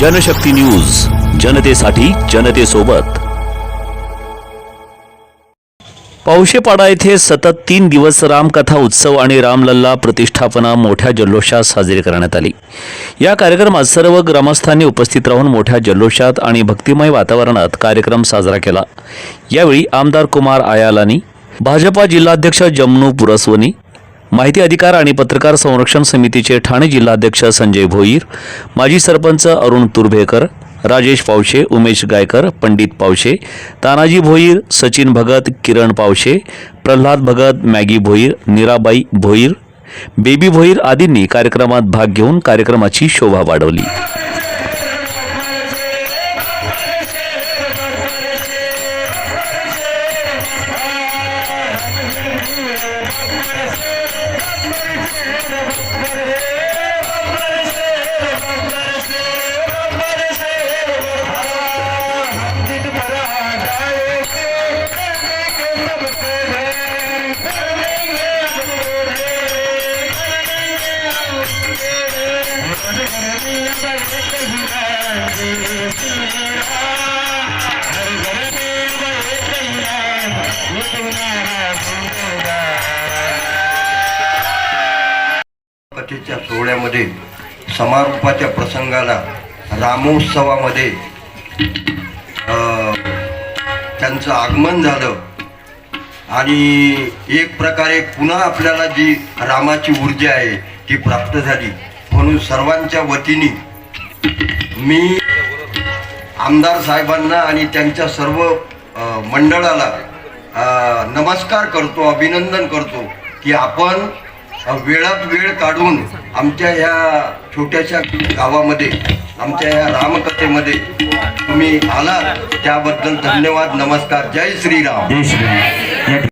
Janshakti news जनतेसाठी जनतेसोबत. पावशेपाडा येथे सतत तीन दिवस रामकथा उत्सव आणि रामलल्ला प्रतिष्ठापना मोठ्या जल्लोषात साजरी करण्यात आली. या कार्यक्रमात सर्व ग्रामस्थांनी उपस्थित राहून मोठ्या जल्लोषात आणि भक्तिमय वातावरणात कार्यक्रम साजरा केला. यावेळी आमदार कुमार आयालानी भाजपा जिल्हाध्यक्ष जमनू पुरस्वनी माहिती अधिकार आणि पत्रकार संरक्षण समितीचे ठाणे जिल्हाध्यक्ष संजय भोईर माजी सरपंच अरुण तुर्भेकर राजेश पावशे उमेश गायकर पंडित पावशे तानाजी भोईर सचिन भगत किरण पावशे प्रल्हाद भगत मॅगी भोईर नीराबाई भोईर बेबी भोईर आदींनी कार्यक्रमात भाग घेऊन कार्यक्रमाची शोभा वाढवली. कथेच्या सोहळ्यामध्ये समारोपाच्या प्रसंगाला रामोत्सवामध्ये त्यांचं आगमन झालं. आणि एक प्रकारे पुन्हा आपल्याला जी रामाची ऊर्जा आहे ती प्राप्त झाली. म्हणून सर्वांच्या वतीने मी आमदार साहेबांना आणि त्यांच्या सर्व मंडळाला नमस्कार करतो अभिनंदन करतो की आपण वेळात वेळ काढून आमच्या ह्या छोट्याशा गावामध्ये आमच्या ह्या रामकथेमध्ये तुम्ही आलात. त्याबद्दल धन्यवाद नमस्कार. जय श्रीराम. जय